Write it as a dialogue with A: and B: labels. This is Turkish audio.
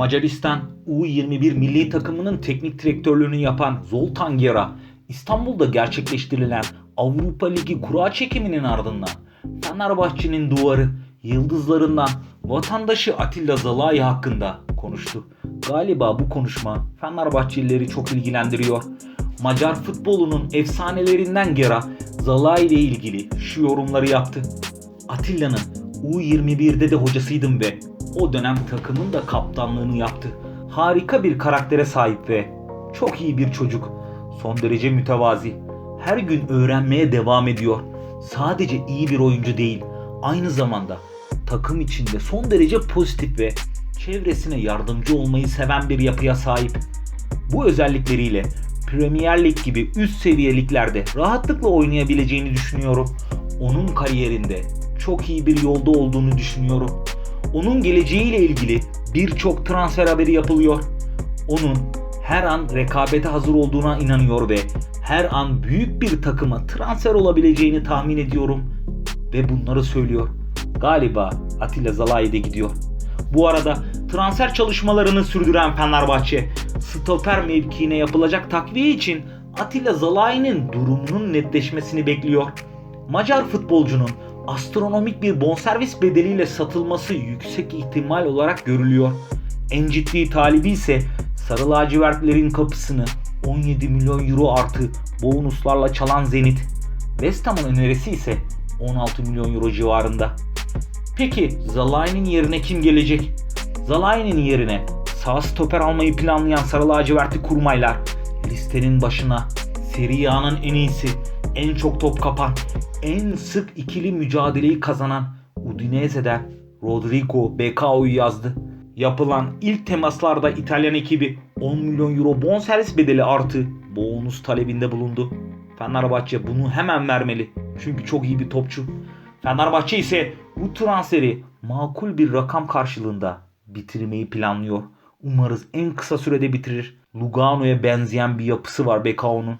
A: Macaristan U21 milli takımının teknik direktörlüğünü yapan Zoltan Gera, İstanbul'da gerçekleştirilen Avrupa Ligi kura çekiminin ardından Fenerbahçe'nin duvarı yıldızlarından vatandaşı Atilla Zalai hakkında konuştu. Galiba bu konuşma Fenerbahçelileri çok ilgilendiriyor. Macar futbolunun efsanelerinden Gera, Zalai ile ilgili şu yorumları yaptı. Atilla'nın U21'de de hocasıydım ve o dönem takımın da kaptanlığını yaptı. Harika bir karaktere sahip ve çok iyi bir çocuk. Son derece mütevazi. Her gün öğrenmeye devam ediyor. Sadece iyi bir oyuncu değil, aynı zamanda takım içinde son derece pozitif ve çevresine yardımcı olmayı seven bir yapıya sahip. Bu özellikleriyle Premier Lig gibi üst seviye liglerde rahatlıkla oynayabileceğini düşünüyorum. Onun kariyerinde çok iyi bir yolda olduğunu düşünüyorum. Onun geleceğiyle ilgili birçok transfer haberi yapılıyor. Onun her an rekabete hazır olduğuna inanıyor ve her an büyük bir takıma transfer olabileceğini tahmin ediyorum ve bunları söylüyor. Galiba Atilla Zalai de gidiyor. Bu arada transfer çalışmalarını sürdüren Fenerbahçe stoper mevkiine yapılacak takviye için Atilla Zalai'nin durumunun netleşmesini bekliyor. Macar futbolcunun astronomik bir bonservis bedeliyle satılması yüksek ihtimal olarak görülüyor. En ciddi talibi ise Sarı lacivertlerin kapısını 17 milyon euro artı bonuslarla çalan Zenit. West Ham'ın önerisi ise 16 milyon euro civarında. Peki Zalai'nin yerine kim gelecek? Zalai'nin yerine sağ stoper almayı planlayan Sarı lacivertli kurmaylar listenin başına Serie A'nın en iyisi, en çok top kapan, en sık ikili mücadeleyi kazanan Udinese'den Rodrigo Becao'yu yazdı. Yapılan ilk temaslarda İtalyan ekibi 10 milyon euro bonservis bedeli artı bonus talebinde bulundu. Fenerbahçe bunu hemen vermeli. Çünkü çok iyi bir topçu. Fenerbahçe ise bu transferi makul bir rakam karşılığında bitirmeyi planlıyor. Umarız en kısa sürede bitirir. Lugano'ya benzeyen bir yapısı var Bekao'nun.